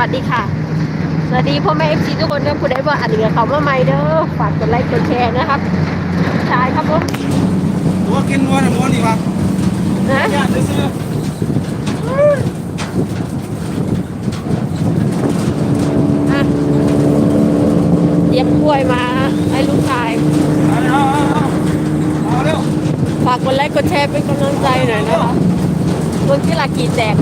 วัสดีค่ะ สวัสดีพ่อแม่เอฟซีทุกคนนะผู้ใดว่าอันเหลือเขามาใหม่เด้อฝากกดไลค์กดแชร์นะครับใช่ครับผมตัวกินวัวนะวัวนี่วะนะญาติซื้ออะเตรียมกล้วยมาให้ลูกชายเอาเอาเอาเอาเร็วฝากกดไลค์กดแชร์เป็นกำลังใจหน่อยนะคะคนที่ลากีแตก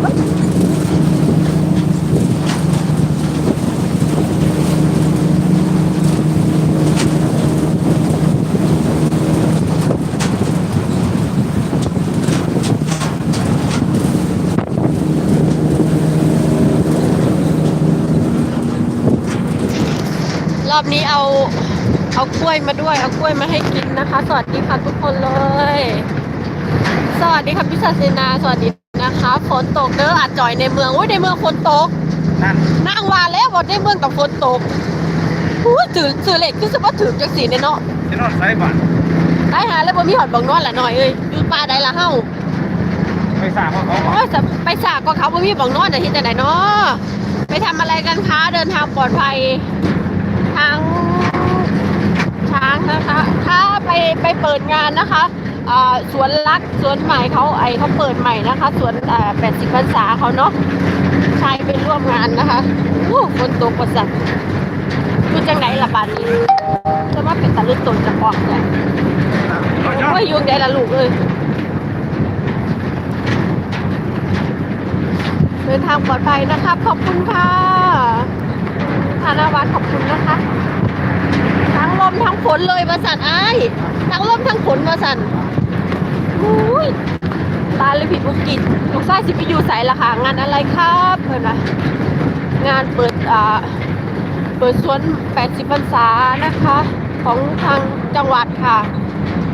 อบนี้เอาเอากล้วยมาด้วย เอากล้วยมาให้กินนะคะ สวัสดีค่ะทุกคนเลย สวัสดีค่ะพี่ศาสินาสวัสดีนะคะฝนตกเด้ออาจจ่อยในเมืองโอ้ยในเมืองฝนตกนั่นนั่งว่าแล้วบอกในเมืองกับฝนตกอุ้ยถือถือเหล็กคือสมมติถือจังสีเนี่ยเนาะจะนอนไซบันได้หาแล้วบ่มีหอดบังนอนละหน่อยเอ้ยอยู่ป่าใดละเฮาไปสร้างว่าเขาบอกโอ้ยจะไปสากก็เขาบ่มีบังนอนแต่ที่ไหนเนาะไปทำอะไรกันคะเดินทางปลอดภัย ทางช้างนะคะ ถ้าไปไปเปิดงานนะคะสวนรักสวนใหม่เขาไอเขาเปิดใหม่นะคะสวนแปดสิบพรรษาเขาเนาะชายไปร่วมงานนะคะโอ้ฝนตกประสันคือจังไหนล่ะบานนี้จะมาเป็นตะลึกตนจะปอกเลยโอ้ยยุงได้ละลูกเอ้ยเดินทางปลอดภัยนะคะขอบคุณค่ะ ธนวัฒน์ขอบคุณนะคะ ทั้งลมทั้งฝนเลยมาสั่นไอ้ายทั้งลมทั้งฝนมาสั่นอุ้ยตายเลยผิดบุกิจลูกชายสิไปอยู่ใส่ละค่ะ งานอะไรครับเพื่อนนะงานเปิดอ่าเปิดสวน 80พรรษานะคะ ของทางจังหวัดค่ะ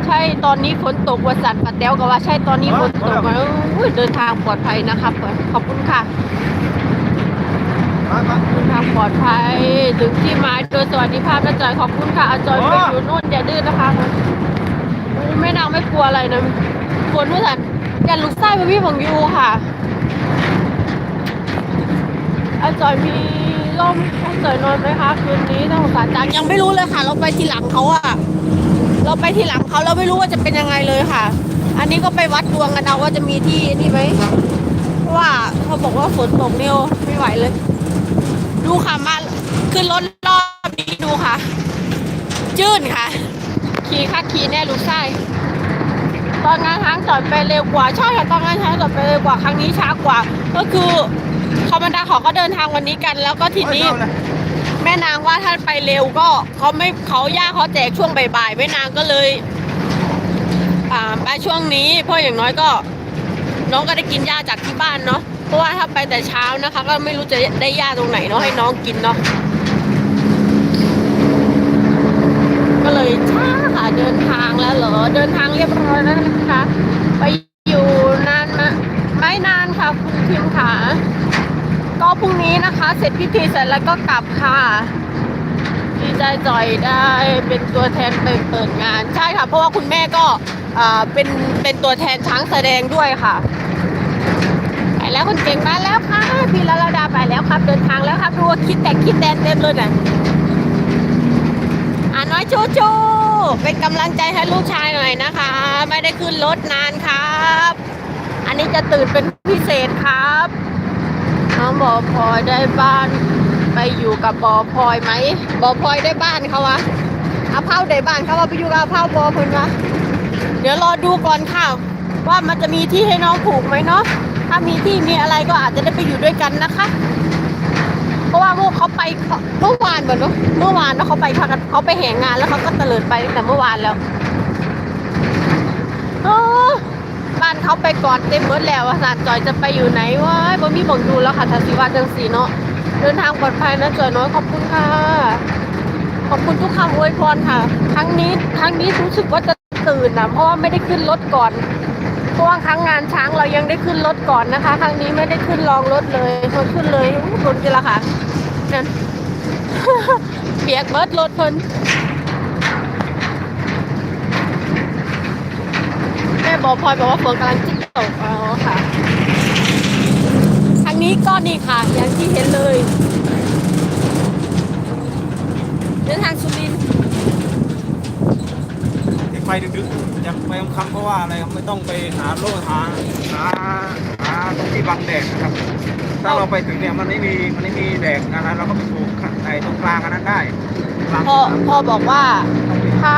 ใช่ตอนนี้ฝนตกวัสันปะแต้วก็ว่าใช่ตอนนี้ฝนตกมาอุ้ยเดินทางปลอดภัยนะคะขอบคุณค่ะ มามาเดินทางปลอดภัยถึงที่หมายโดยสวัสดิภาพนะจอยขอบคุณค่ะอาจอยโอ้ไปอยู่นู่นอย่าดื้อนะคะไม่นางไม่กลัวอะไรนะฝนว่าสันยันลูกไส้มาพี่ของยูค่ะ อาจอยมีร่มให้จอยนอนไหมคะคืนนี้ต้องสารจังยังไม่รู้เลยค่ะ เราไปทีหลังเขาอะเราไปทีหลังเขาเราไม่รู้ว่าจะเป็นยังไงเลยค่ะ อันนี้ก็ไปวัดดวงกันเอาว่าจะมีที่นี่ไหมเพราะว่าเขาบอกว่าฝนตกเนี่ยไม่ไหวเลย ดูค่ะมาขึ้นรถรอบนี้ดูค่ะ จื้นค่ะ ขี่ค่ะขี่แน่ลูกไส้ตอนงานช้างจอดไปเร็วกว่าใช่ค่ะตอนงานช้างจอดไปเร็วกว่าครั้งนี้ช้ากว่า ก็คือคอมมานดาเขาก็เดินทางวันนี้กัน แล้วก็ทีนี้ แม่นางว่าถ้าไปเร็วก็เขาไม่เขาย่าเขาแจกช่วงบ่ายๆแม่นางก็เลยอ่าไปช่วงนี้เพราะอย่างน้อยก็ น้องก็ได้กินหญ้าจากที่บ้านเนาะเพ ราะว่าถ้าไปแต่เช้านะคะ ก็ไม่รู้จะได้หญ้าตรงไหนเนาะให้น้องกินเนาะก็เลยช้าค่ะเดินทางแล้วเหรอเดินทางเรียบร้อยแล้วนะคะ ไปอยู่นานไหมไม่นานค่ะคุณทีมค่ะ ก็พรุ่งนี้นะคะ เสร็จพิธีเสร็จแล้วก็กลับค่ะดีใจจ่อยได้เป็นตัวแทนไปเปิดงานใช่ค่ะ เพราะว่าคุณแม่ก็อ่าเป็นเป็นตัวแทนช้างแสดงด้วยค่ะ แล้วคุณเก่งมาแล้วค่ะพี่ลาลาดาไปแล้วครับ เดินทางแล้วครับดูว่าคิดแต่คิดแดนเต็มเลยน่ะอ่าน้อยชูชูเป็นกำลังใจให้ลูกชายหน่อยนะคะ ไม่ได้ขึ้นรถนานครับ อันนี้จะตื่นเป็นพิเศษครับน้องบอพลอยได้บ้านไปอยู่กับบอพลอยไหมบอพลอยได้บ้านเขาวะอาเผาได้บ้านเขาว่าไปอยู่กับอาเผาบอเพิ่นวะเดี๋ยวรอดูก่อนค่ะว่ามันจะมีที่ให้น้องผูกไหมเนาะ มีที่มีอะไรก็อาจจะได้ไปอยู่ด้วยกันนะคะ เพราะว่าเมื่อเขาไปเมื่อวานเหมือนเนเมื่อวานแล้วเขาไปเขาเขาไปแห่งานแล้วเขาก็เตลิดไปตั้งแต่เมื่อวานแล้วอบ้านเขาไปก่อนเต็มหมดแล้วอะสัตว์จอยจะไปอยู่ไหนวะบ่มีบ่งดูแล้วค่ะทัศวาจังสีเนาะเดินทางปลอดภัยนะจอยน้อยขอบคุณค่ะ ขอบคุณทุกคำอวยพรค่ะ ครั้งนี้ครั้งนี้รู้สึกว่าจะตื่นนะเพราะว่าไม่ได้ขึ้นรถก่อน ราะว่าครั้งงานช้างเรายังได้ขึ้นรถก่อนนะคะ ครั้งนี้ไม่ได้ขึ้นรองรถเลยเพิ่นขึ้นเลยรถกี่ละค่ะนั่นเปียกเบิดรถเพิ่นแม่บอกพลอยบอกว่าฝนกำลังจะตกอ๋อค่ะทางนี้นี้ก็นี่ค่ะ อย่างที่เห็นเลยเดินทางสุรินทร์ไปดึกๆ อยากไปคำเพราะว่าอะไรครับไม่ต้องไปหาโลหาหาหาตรงที่บังแดดนะครับ ถ้าเราไปถึงเนี่ยมันไม่มีมันไม่มีแดดนะเราก็ไปปลูกไอ้ตรงกลางอันนั้นได้กลางพ่อพ่อบอกว่าถ้า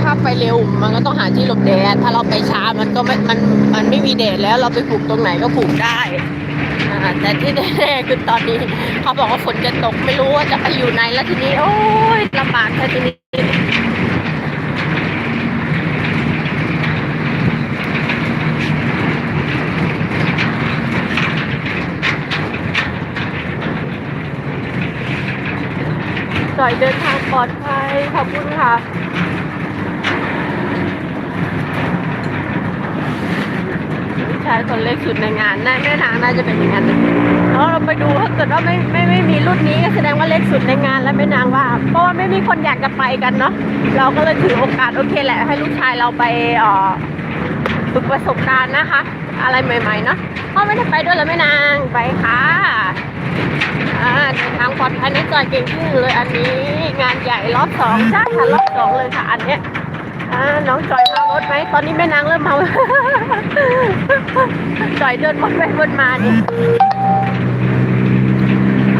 ถ้าไปเร็วมันก็ต้องหาที่หลบแดด ถ้าเราไปช้ามันก็ไม่มันมันไม่มีแดดแล้วเราไปปลูกตรงไหนก็ปลูกได้อ่าแต่ที่แน่ๆคือตอนนี้เขาบอกว่าฝนจะตกไม่รู้ว่าจะไปอยู่ไหนแล้วทีนี้ โอ้ยลำบากแค่ทีนี้ จ่อยเดินทางปลอดภัยขอบคุณค่ะผู้ชายคนเล็กสุดในงานน่าแม่นางน่าจะเป็นอย่างนั้นแล้วเราไปดูถ้าเกิดว่าไม่ไม่ไม่มีรุ่นนี้ก็แสดงว่าเล็กสุดในงานแล้วแม่นางว่าเพราะว่าไม่มีคนอยากจะไปกันเนาะเราก็เลยถือโอกาสโอเคแหละ ให้ลูกชายเราไปอ่อฝึกประสบการณ์นะคะ อะไรใหม่ๆเนาะพ่อไม่ได้ไปด้วยเหรอแม่นางไปค่ะ เดินทางปลอดภัยนะจอยเก่งขึ้นเลยอันนี้งานใหญ่รอบสองใช่ค่ะรอบสองเลยค่ะอันเนี้ยน้องจอยเมารถไหมตอนนี้แม่นางเริ่มเมาจอยเดินวนไปวนมานี่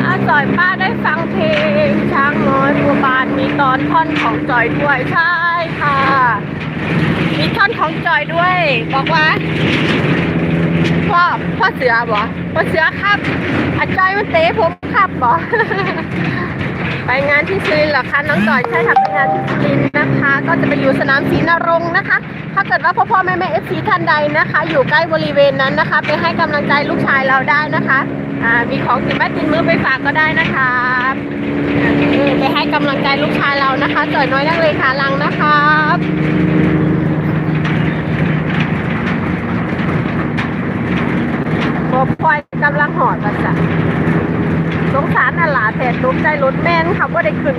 อ่าจอยป้าได้ฟังเพลงช้างน้อยบัวบานมีตอนท่อนของจอยด้วยใช่ค่ะ มีท่อนของจอยด้วย บอกว่า พ่อพ่อเสือบ่พ่อเสือครับ อาจอยมันเตะผมครับบ่ไปงานที่สุรินทร์เหรอคะน้องจอยใช่ค่ะไปงานที่สุรินทร์นะคะ ก็จะไปอยู่สนามศรีนรงค์นะคะ ถ้าเกิดว่าพ่อพ่อแม่แม่เอฟซีท่านใดนะคะ อยู่ใกล้บริเวณนั้นนะคะ ไปให้กำลังใจลูกชายเราได้นะคะอ่ามีของติดไม้ติดมือไปฝากก็ได้นะคะนี่ไปให้กำลังใจลูกชายเรานะคะจอยน้อยนักเลยขาลังนะครับ บพลอยกำลังหอดประจักสงสารน่ะหลาแต่ตกใจรถแม่นค่ะว่าได้ขึ้น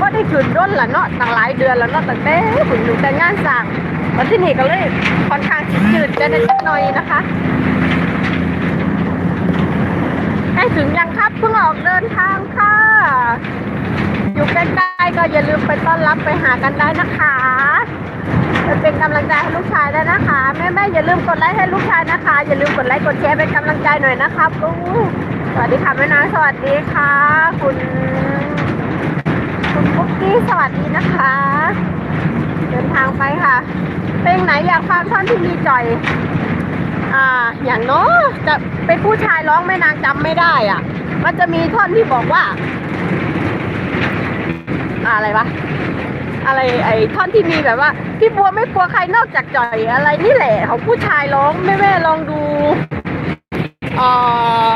ว่าได้ขึ้นด้นละเนาะตั้งหลายเดือนแล้วเนาะตั้งแต่ถึงอยู่แต่งานสั่งวันที่นี่ก็เลยค่อนข้างจืดจะได้จักหน่อยนะคะใกล้ถึงยังครับเพิ่งออกเดินทางค่ะ อยู่ใกล้ๆก็อย่าลืมไปต้อนรับไปหากันได้นะคะ เป็นกำลังใจให้ลูกชายได้นะคะ แม่ๆอย่าลืมกดไลค์ให้ลูกชายนะคะ อย่าลืมกดไลค์กดแชร์เป็นกำลังใจหน่อยนะครับลูกสวัสดีค่ะแม่นางสวัสดีค่ะ คุณ คุณปุ๊กกี้สวัสดีนะคะ เดินทางไปค่ะ เพลงไหนอยากฟังท่อนที่มีจ่อย อ่า อย่างเนาะจะเป็นผู้ชายร้องแม่นางจำไม่ได้อะ มันจะมีท่อนที่บอกว่า อะไรวะ อะไรไอ้ท่อนที่มีแบบว่าพี่บัวไม่กลัวใครนอกจากจ่อยอะไรนี่แหละ ของผู้ชายร้องแม่แม่ลองดูเออ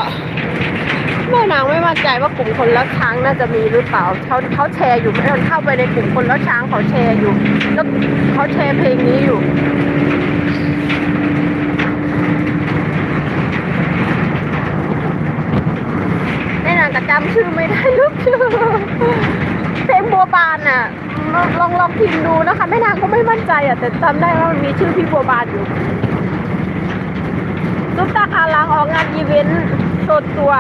แม่นางไม่มั่นใจว่ากลุ่มคนรักช้างน่าจะมีหรือเปล่าเขาเขาแชร์อยู่มันเข้าไปในกลุ่มคนรักช้างเขาแชร์อยู่แล้วเขาแชร์เพลงนี้อยู่แม่นางก็จำชื่อไม่ได้ลูกชื่อเพลงบัวบานน่ะ ลองลองลองพิมพ์ดูนะคะแม่นางก็ไม่มั่นใจอะแต่จำได้ว่ามันมีชื่อพี่บัวบานอยู่ซุปตาคาลังออกงานอีเวนต์โชว์ตัว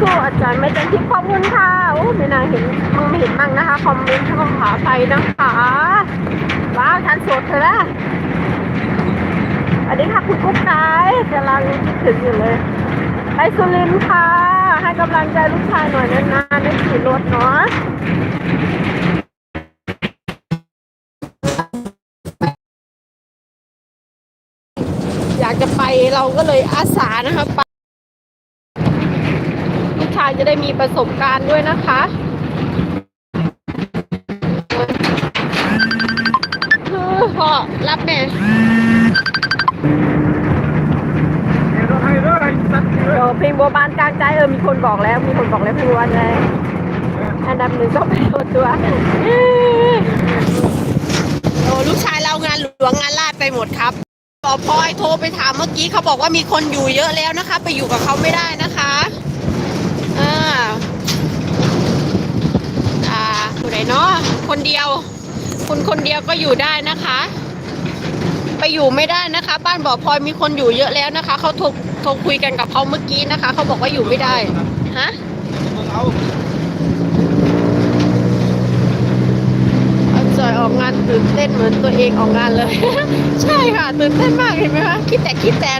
สู้ๆอาจารย์ไม่จันทิพย์ขอบคุณค่ะโอ้ไม่นางเห็นมึงไม่เห็นมั่งนะคะคอมเมนต์ช่องขออภัยนะคะว้าวฉันสดเธอละสวัสดีค่ะคุณกุ๊กไก่กำลังคิดถึงอยู่เลยไปสุรินทร์ค่ะ ให้กำลังใจลูกชายหน่อยนานๆได้ขี่รถเนาะ เราก็เลยอาสานะคะไปลูกชายจะได้มีประสบการณ์ด้วยนะคะคือพ่อรับแม่เดี๋ยวเราให้เรื่องอะไรสักเออเพลงบัวบานกลางใจเออมีคนบอกแล้ว มีคนบอกแล้วเพลงบัวบานเลยอันดับหนึ่งต้องไปโดนตัวโอ้ลูกชายเรางานหลวงงานลาดไปหมดครับ ปอพลอยโทรไปถามเมื่อกี้เขาบอกว่ามีคนอยู่เยอะแล้วนะคะ ไปอยู่กับเขาไม่ได้นะคะอ่าอ่าผู้ใดเนาะคนเดียวคุณคนเดียวก็อยู่ได้นะคะ ไปอยู่ไม่ได้นะคะ บ้านบ่อพลอยมีคนอยู่เยอะแล้วนะคะเขาโทรโทรคุยกันกับเขาเมื่อกี้นะคะเขาบอกว่าอยู่ไม่ได้ฮะ เบิ่งเออกงานตื่นเต้นเหมือนตัวเองออกงานเลย ใช่ค่ะ ตื่นเต้นมากเห็นไหมคะคิดแต่คิดแต่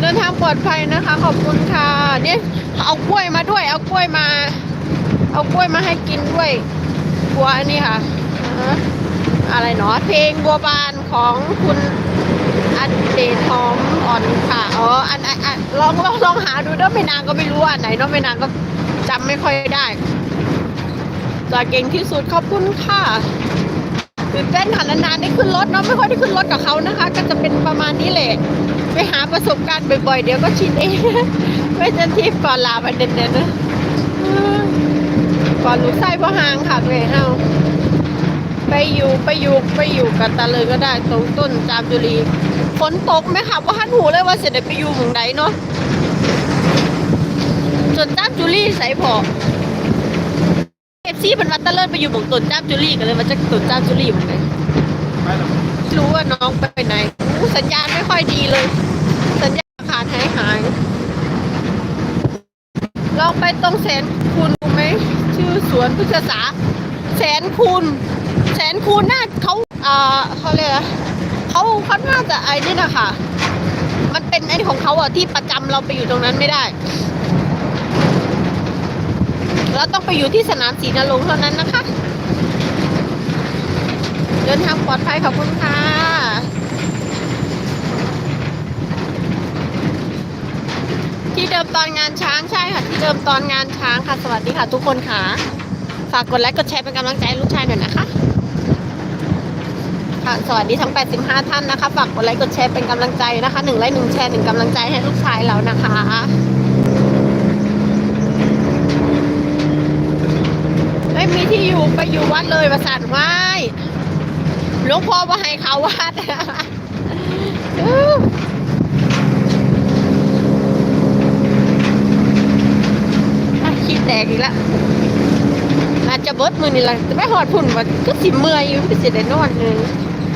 เดินทางปลอดภัยนะคะ ขอบคุณค่ะเนี่ยเอากล้วยมาด้วย เอากล้วยมา เอากล้วยมาให้กินด้วยบัวอันนี้ค่ะอะไรเนาะเพลงบัวบานของคุณอันเดชหอมอ่อนค่ะอ๋ออันอันลองลองลองหาดูเด้อไม่นานก็ไม่รู้ว่าอันไหนเนาะไม่นานก็จำไม่ค่อยได้จอยเก่งที่สุดขอบคุณค่ะ ตื่นเต้นค่ะนานๆได้ขึ้นรถเนาะไม่ค่อยได้ขึ้นรถกับเขานะคะ ก็จะเป็นประมาณนี้แหละไปหาประสบการณ์บ่อยๆ เดี๋ยวก็ชินเองไม่จะทิพก่อนลาไปเด่นๆนะก่อนลูกไส้พ่อหางค่ะเวยเฮาไปอยู่ไปอยู่ไปอยู่กับตาเลยก็ได้ตรงต้นจามจุรีฝนตกไหมคะว่าหันหูเลยว่าเสร็จไปอยู่หมองใดเนาะส่วนจามจุรีใส่พอ ซีเป็นวัดตะเลิศไปอยู่หมองต้นจ้ามจุรีกันเลยว่าจะต้นจ้ามจุรีหมองไหนไปแล้วไม่รู้ว่าน้องไปไหนอู้สัญญาณไม่ค่อยดีเลย สัญญาณขาดหายหายลองไปตรงแสนคูณดูไหมชื่อสวนพฤกษศาสตร์แสนคูณแสนคูณน่าเขาอ่าเขาเรียกอะไรเขาเขาน่าจะไอ้นี่นะคะมันเป็นไอ้ของเขาอะที่ประจำเราไปอยู่ตรงนั้นไม่ได้ เราต้องไปอยู่ที่สนามศรีนรงค์เท่านั้นนะคะ เดินทางปลอดภัยขอบคุณค่ะที่เดิมตอนงานช้างใช่ค่ะ ที่เดิมตอนงานช้างค่ะ สวัสดีค่ะทุกคนค่ะ ฝากกดไลค์กดแชร์เป็นกำลังใจลูกชายหน่อยนะคะค่ะสวัสดีทั้ง 85 ท่านนะคะ ฝากกดไลค์กดแชร์เป็นกำลังใจนะคะหนึ่งไลค์หนึ่งแชร์หนึ่งกำลังใจให้ลูกชายเรานะคะ ม่มีที่อยู่ไปอยู่วัดเลยประสานไว้หลวงพ่อว่าให้เขาวัดอื้ออะขี้แตกอีกแล้วอาจจะเบิดมือนี่แหละไม่หอดพุ่นว่าก็สิเมื่อยอยู่ก็สิได้นอนหนึง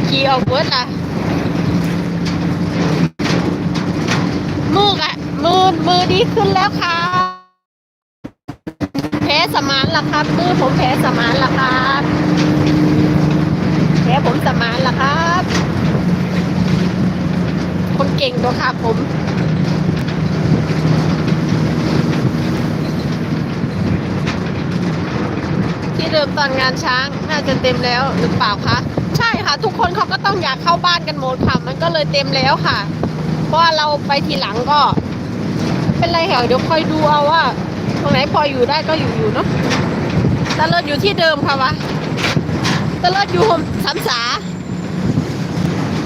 ขี้ออกเบิดละมือกอะมือมือดีขึ้นแล้วค่ะ สมานล่ะครับมือผมแพ้สมานล่ะครับแพ้ผมสมานล่ะครับ คนเก่งตัวครับผมที่เดิมตอนงานช้างน่าจะเต็มแล้วหรือเปล่าคะใช่ค่ะ ทุกคนเขาก็ต้องอยากเข้าบ้านกันหมดค่ะมันก็เลยเต็มแล้วค่ะ เพราะเราไปทีหลังก็ เป็นไรเหรอเดี๋ยวค่อยดูเอาว่า ตรงไหนพออยู่ได้ก็อยู่อยู่เนาะตะเลิศอยู่ที่เดิมค่ะวะตะเลิศอยู่โฮมสามสา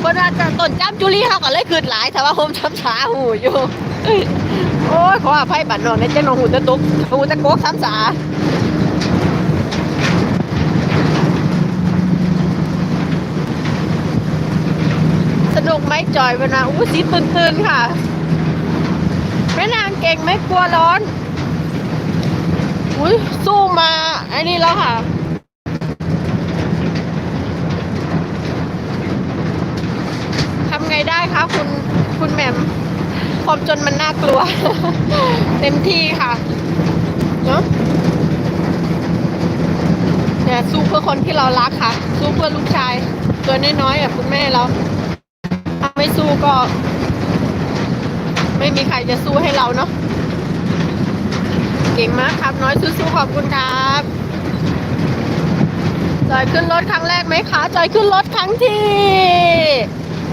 คนอาจะต้นจ้ำจุลี่เขาก็เลยคืนหลายแต่ว่าโฮมสามสาหูอยู่โอ้ยขออภัยบัตรนอนในเจ้าหนองหูตะตุกหูตะโกกสามสาสนุกไหมจอยเวลาอู้สีตื่นๆค่ะแม่นางเก่งไม่กลัวร้อน อุ้ยสู้มาไอ้นี่แล้วค่ะ ทำไงได้คะคุณคุณแหม่มความจนมันน่ากลัว เต็มที่ค่ะเนอะเนี่ยสู้เพื่อคนที่เรารักค่ะ สู้เพื่อลูกชาย ตัวน้อยๆอะคุณแม่เราถ้าไม่สู้ก็ ไม่มีใครจะสู้ให้เราเนาะ เก่งมากครับ น้อยสู้ๆขอบคุณครับจอยขึ้นรถครั้งแรกไหมคะจอยขึ้นรถครั้งที่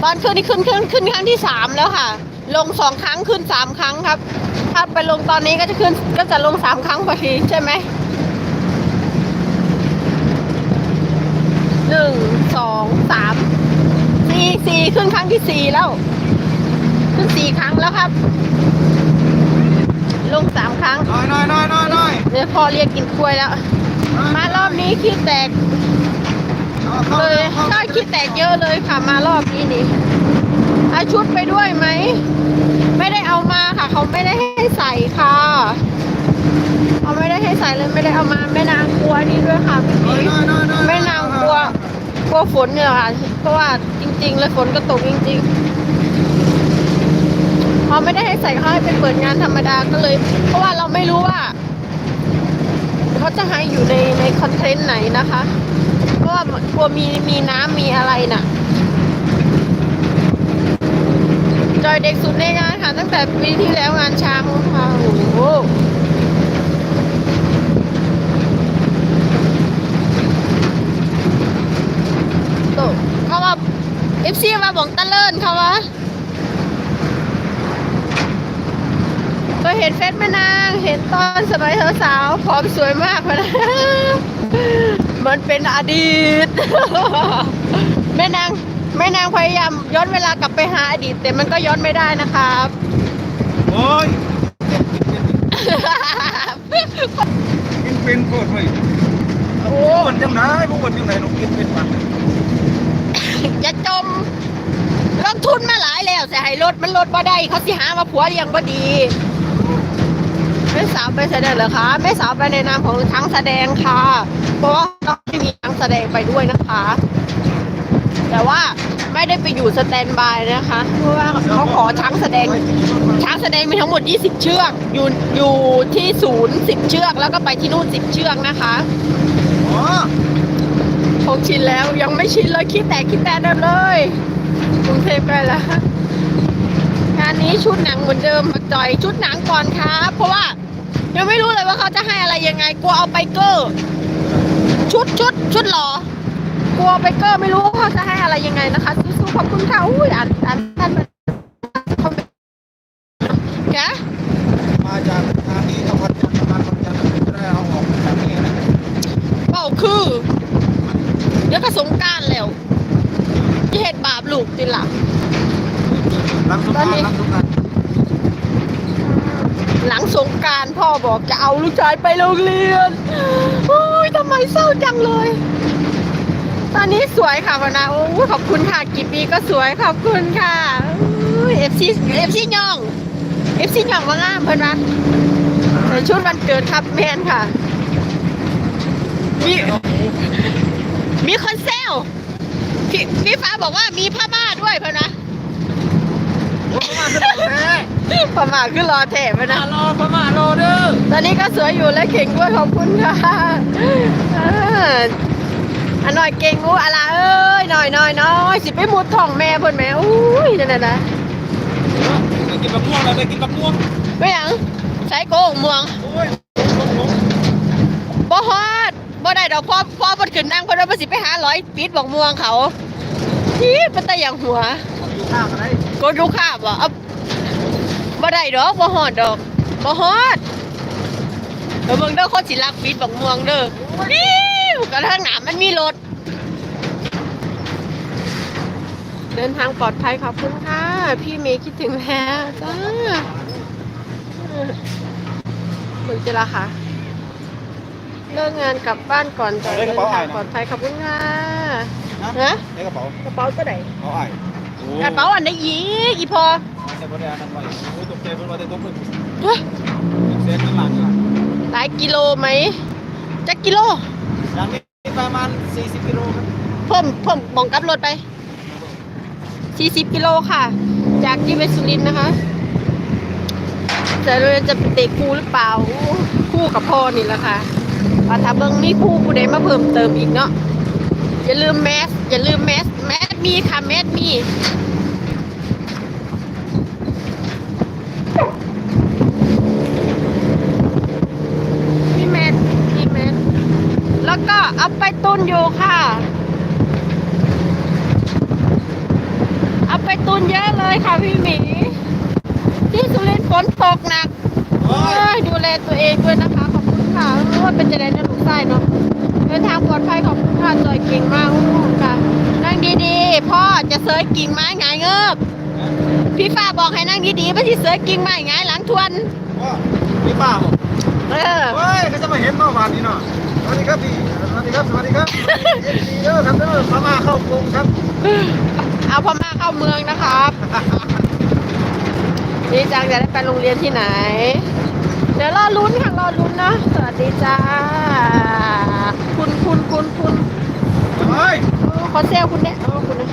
ตอนขึ้นนี่ขึ้นขึ้นขึ้นครั้งที่สามแล้วค่ะ ลงสองครั้งขึ้นสามครั้งครับ ถ้าไปลงตอนนี้ก็จะขึ้นก็จะลงสามครั้งพอดีใช่ไหมหนึ่งสองสามสี่สี่ขึ้นครั้งที่สี่แล้ว ขึ้นสี่ครั้งแล้วครับ ลงสามครั้งน้อยน้อยน้อยน้อยน้อยเดี๋ยวพ่อเรียกกินกล้วยแล้ว มารอบนี้ขี้แตกอาข้าเลยข้าใช่ขี้แตกเยอะเลยค่ะมารอบนี้นี่เอาชุดไปด้วยไหม ไม่ได้เอามาค่ะ เขาไม่ได้ให้ใส่ค่ะเขาไม่ได้ให้ใส่เลยไม่ได้เอามาแม่นางกลัวนี่ด้วยค่ะพี่น้อยพีน้อยน้อยน้อยแม่นางกลัวกลัวฝนเนี่ยค่ะเพราะว่าจริง ๆ เลยฝนก็ตกจริงๆพอ เขาไม่ได้ให้ใส่เขาให้เป็นเปิดงานธรรมดาก็เลย เพราะว่าเราไม่รู้ว่าเขาจะให้อยู่ในในคอนเทนต์ไหนนะคะเพราะว่ากลัวมีมีน้ำมีอะไรน่ะจอยเด็กสุดในงานค่ะ ตั้งแต่ปีที่แล้วงานช้างค่ะโอ้โหเขาว่าเอฟซีมาบอกตะเลินเขาวะก็เห็นเฟซแม่นาง เห็นตอนสมัยสาวๆผอมสวยมากเลยนะมันเป็นอดีต แม่นางแม่นางพยายามย้อนเวลากลับไปหาอดีต แต่มันก็ย้อนไม่ได้นะครับ โอ้ยกินเป็นโคตรเลยโอ้พวกมันจังไหนพวกมันจังไหนเรากินเป็นมันจะจมลงทุนมาหลายแล้วแต่ให้รถมันลดบ่ได้ เขาสิหามาผัวเลี้ยงบ่ดีแม่ สาวไปแสดงเหรอคะแม่สาวไปในนามของทั้งแสดงค่ะ เพราะว่าเราไม่มีทั้งแสดงไปด้วยนะคะ แต่ว่าไม่ได้ไปอยู่สแตนบายนะคะเพราะว่าเขาขอช้างแสดง ช้างแสดงมีทั้งหมด 20 เชือกอยู่อยู่ที่ศูนย์10เชือก แล้วก็ไปที่นู่น10เชือกนะคะอ๋อคงชินแล้วยังไม่ชินเลยคิดแต่คิดแต่เดิมเลยกรุงเทพได้แล้วงานนี้ชุดหนังเหมือนเดิมมาจอยชุดหนังก่อนครับเพราะว่า ยังไม่รู้เลยว่าเขาจะให้อะไรยังไง กลัวเอาไปเกอร์ ชุดชุดชุดหรอกลัวไปเกอร์ไม่รู้ว่าเขาจะให้อะไรยังไงนะคะสู้ๆขอบคุณค่ะอุ้ยอ่านอ่านท่านมาแกมาจากทางนี้เอาวันจันทร์มาณวันจันทร์จะได้เอาออกจากนี้นะเป้าคือ เดี๋ยวก็สงการแล้วเหตุบาปลูกติหลังรับทุกการรับทุกการ หลังสงการพ่อบอกจะเอาลูกชายไปโรงเรียนโอ้ยทำไมเศร้าจังเลย ตอนนี้สวยค่ะพนะโอ้ขอบคุณค่ะกี่ปีก็สวยขอบคุณค่ะเอฟซีเอฟซีย่องเอฟซีย่องว่างามเพิ่อนวะใส่ชุดวันเกิดครับแมนค่ะ มีมีคนเซลพี่พี่ฟ้าบอกว่ามีผ้าม่าด้วยเพิ่นนะโอ้มาสนุกแท้ ผ้าม่าคือรอแถมเพิ่นนะ รอพม่ารอเด้อตอนนี้ก็สวยอยู่และเก่งด้วยขอบคุณค่ะเอออันหน่อยเก่งอู้อะไรเอ้ยหน่อยหน่อยหน่อยสิไปมุดท้องแม่เพิ่นแม่อุ้ยนั่นน่ะนะไปกินมะม่วงเลยไปกินมะม่วงไม่หยังใช้โกงม่วงโอ้ยมะม่วงบ่ฮอดบ่ได้ดอกพ่อพ่อเพิ่นขึ้นนั่งเพิ่นว่าเพิ่นสิไปหาร้อยปิดบอกม่วงเขานี่เป็นตาอย่างหัวอยู่ข้างอะไรกดลูกค้าบ่เอา บ่ได้ดอกบ่ฮอดดอกบ่ฮอดเดี๋ยวเบิ่งเด้อคนสิรักปิดบอกม่วงเด้อนี่กระทั่งหนามันมีรถ เดินทางปลอดภัยขอบคุณค่ะ พี่เมย์คิดถึงแล้วจ้าเบิ่งจะละค่ะเลิกงานกลับบ้านก่อนจะเดินทางปลอดภัยขอบคุณค่ะฮะในกระเป๋ากระเป๋าตัวไหนเอาไอ้ กระเป๋าอันไหนอีกอีพอใส่บริการนั้นไว้โอ้ยตกใจเพิ่นว่าจะตกมือเฮ้ยเสียเงินหลังอะหลายกิโลไหมจักกิโลอย่างนี้ประมาณ 40กิโลครับเพิ่มเพิ่มบองกลับรถไป 40กิโลค่ะ จากที่เวสสุรินทร์นะคะแต่เราจะเตะคู่หรือเปล่าคู่กับพ่อนี่แหละค่ะว่าถ้าเบิ้งมีคู่ผู้ใดมาเพิ่มเติมอีกเนาะอย่าลืมแมสอย่าลืมแมสแมส มีค่ะแมสมีมีแมสมีแมสแล้วก็เอาไปตุนอยู่ค่ะ เอาไปตุนเยอะเลยค่ะพี่หมี ที่สุรินทร์ฝนตกหนักโอ้ยเอ้ยดูแลตัวเองด้วยนะคะ ขอบคุณค่ะโอ้ยเป็นจะได้นะลูกไส้เนาะเดินทางปลอดภัยขอบคุณค่ะจอยเก่งมากโอ้โหค่ะนั่ง ดีๆ พ่อจะเสยกิ่งไม้หงเงือบพี่ฟ้าบอกให้นั่งดีๆไม่ใช่เสยกิ่งไม้หงหลังทวนว่ามีป้าบอกเออเฮ้ยก็จะมาเห็นเมื่อวานนี้เนาะสวัสดีครับพี่สวัสดีครับสวัสดีครับเอฟซีเด้อครับเด้อพม่าเข้ากรุงครับ เอาพม่าเข้าเมืองนะครับดีจังจะได้ไปโรงเรียนที่ไหน เดี๋ยวรอลุ้นค่ะรอลุ้นนะสวัสดีจ้า คุณคุณคุณคุณเฮ้ย เขอเซลคุณเนี่ยเอาคุณนะ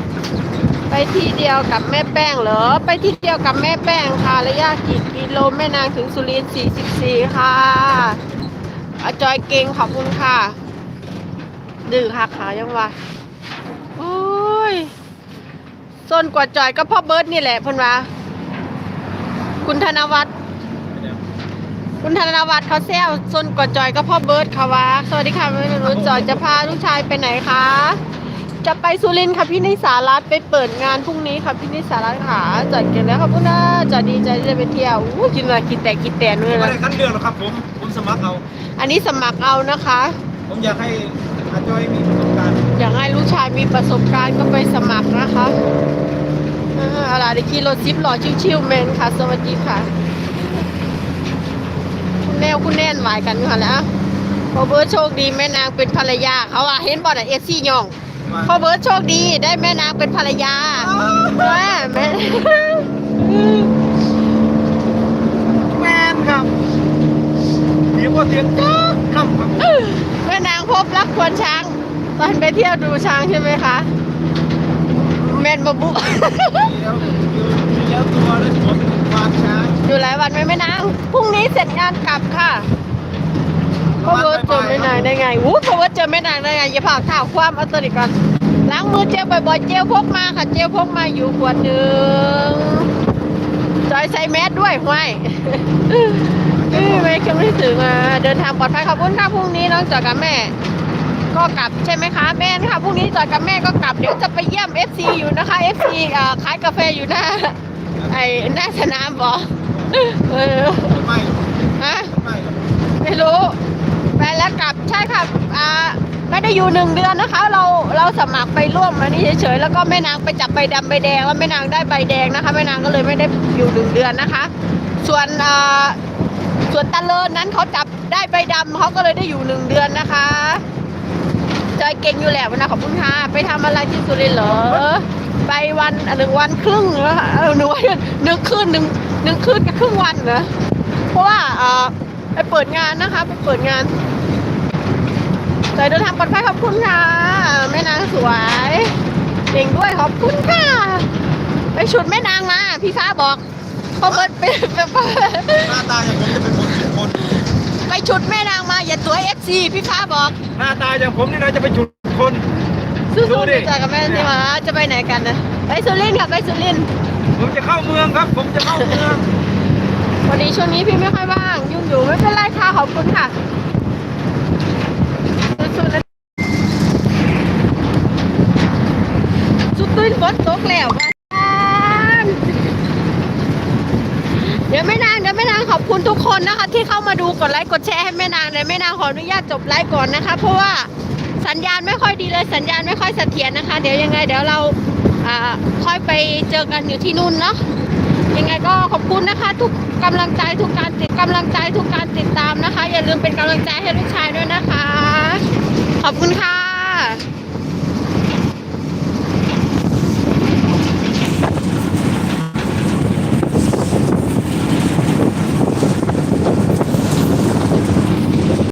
ไปที่เดียวกับแม่แป้งเหรอ ไปที่เดียวกับแม่แป้งค่ะ ระยะกี่กิโลแม่นางถึงสุรินทร์44 ค่ะอาจอยเก่งขอบคุณค่ะ ดื้อค่ะขายังวะโอ้ยส้นกว่าจอยก็พ่อเบิร์ดนี่แหละเพ่นว่าคุณธนวัฒน์คุณธนวัฒน์เขาแซวส้นกว่าจอยก็พ่อเบิร์ดค่ะวะสวัสดีค่ะไม่รู้จอยจะพาลูกชายไปไหนคะ จะไปสุรินทร์ค่ะพี่นิสารัตน์ไปเปิดงานพรุ่งนี้ค่ะพี่นิสารัตน์ค่ะจอดกันแล้วครับพุ่นนะจอดดีใจที่จะไปเที่ยวอู้กินอะไรกินแต่กินแต่เนื้ไม่อได้คัดเลือกหรอกครับผมผมสมัครเอาอันนี้สมัครเอานะคะ ผมอยากให้อาจอยมีประสบการณ์อยากให้ลูกชายมีประสบการณ์ก็ไปสมัครนะคะอ่าอะไรเดี๋ยวขี่รถซิปหล่อชิวๆเมนค่ะ สวัสดีค่ะ คุณแนวคุณแน่นไหวกันอยู่ค่ะแล้วพอเบิร์ดโชคดีแม่นางเป็นภรรยาเขาว่าเห็นบอลเอซี่ยองมา พอเบิร์ดโชคดีได้แม่นางเป็นภรรยาแม่แม่แมนครับเสียงว่าเสียงจ้าค่ำครับแม่นางพบรักควรช้าง ตอนไปเที่ยวดูช้างใช่ไหมคะแมนบบุมีแล้วอยู่มีแล้วตัวแล้วหัวเป็นควานช้างอยู่หลายวันไหมแม่นางพรุ่งนี้เสร็จงานกลับค่ะ พ่อเบิร์ดเจอแม่นางได้ไงวู้พ่อเบิร์ดเจอแม่นางได้ไงอย่าผ่าข่าวความเอาตัวนี้ก่อนล้างมือเจลบ่อยๆ เจลพกมาค่ะ เจลพกมาอยู่ขวดหนึ่งจอยใส่แมสด้วยห้วยเอ้ยไม่คิดไม่ถึงอะเดินทางปลอดภัยขอบคุณค่ะพรุ่งนี้น้องจอยกับแม่ ก็กลับใช่ไหมคะแม่นค่ะพรุ่งนี้จอยกับแม่ก็กลับเดี๋ยวจะไปเยี่ยม FC อยู่นะคะ FC อ่าขายกาแฟอยู่หน้าไอ้หน้าสนามบอเออไม่ฮะไม่ไม่รู้ไป แล้วกลับใช่ค่ะอ่าไม่ได้อยู่หนึ่งเดือนนะคะ เราเราสมัครไปร่วมอันนี้เฉยๆแล้วก็แม่นางไปจับใบดำใบแดงแล้วแม่นางได้ใบแดงนะคะแม่นางก็เลยไม่ได้อยู่หนึ่งเดือนนะคะ ส่วนอ่าส่วนตะเลินนั้นเขาจับได้ใบดำเขาก็เลยได้อยู่หนึ่งเดือนนะคะจอยเก่งอยู่แหละวันนะขอบคุณค่ะไปทำอะไรที่สุรินทร์เหรอไปวันอะหนึ่งวันครึ่งเหรอเอหนึ่งวันหนึ่งคืนหนึ่งหนึ่งคืนกับครึ่งวันเหรอเพราะว่าอ่าไปเปิดงานนะคะไปเปิดงาน จอยเดินทางปลอดภัยขอบคุณค่ะ แม่นางสวยเก่งด้วยขอบคุณค่ะ ไปฉุดแม่นางมา พี่ฟ้าบอกพอเบิร์ดไปไปไปหน้าตาอย่างผมจะเป็นคนสิบคน ไปฉุดแม่นางมาอย่าตัวเอฟซีพี่ฟ้าบอก หน้าตาอย่างผมนี่นะจะไปจุดคนสู้ดูๆดิดีใจกับแม่สิมาจะไปไหนกันนะไปสุรินทร์ค่ะไปสุรินทร์ผมจะเข้าเมืองครับ ผมจะเข้าเมืองวันนี้ช่วงนี้พี่ไม่ค่อยว่าง ยุ่งอยู่ไม่เป็นไรค่ะขอบคุณค่ะสู้ๆนะสุดตุ้นฝนตกแล้วบ้านเดี๋ยวแม่นางเดี๋ยวแม่นางขอบคุณทุกคนนะคะ ที่เข้ามาดู กดแชร์ให้แม่นางเลยแม่นางขออนุญาตจบไลฟ์ก่อนนะคะ เพราะว่าสัญญาณไม่ค่อยดีเลยสัญญาณไม่ค่อยเสถียรนะคะ เดี๋ยวยังไง เดี๋ยวเราค่อยไปเจอกันอยู่ที่นู่นเนาะยังไงก็ขอบคุณนะคะ ทุกกำลังใจทุกการติดกำลังใจทุกการติดตามนะคะ อย่าลืมเป็นกำลังใจให้ลูกชายด้วยนะคะ ขอบคุณค่ะ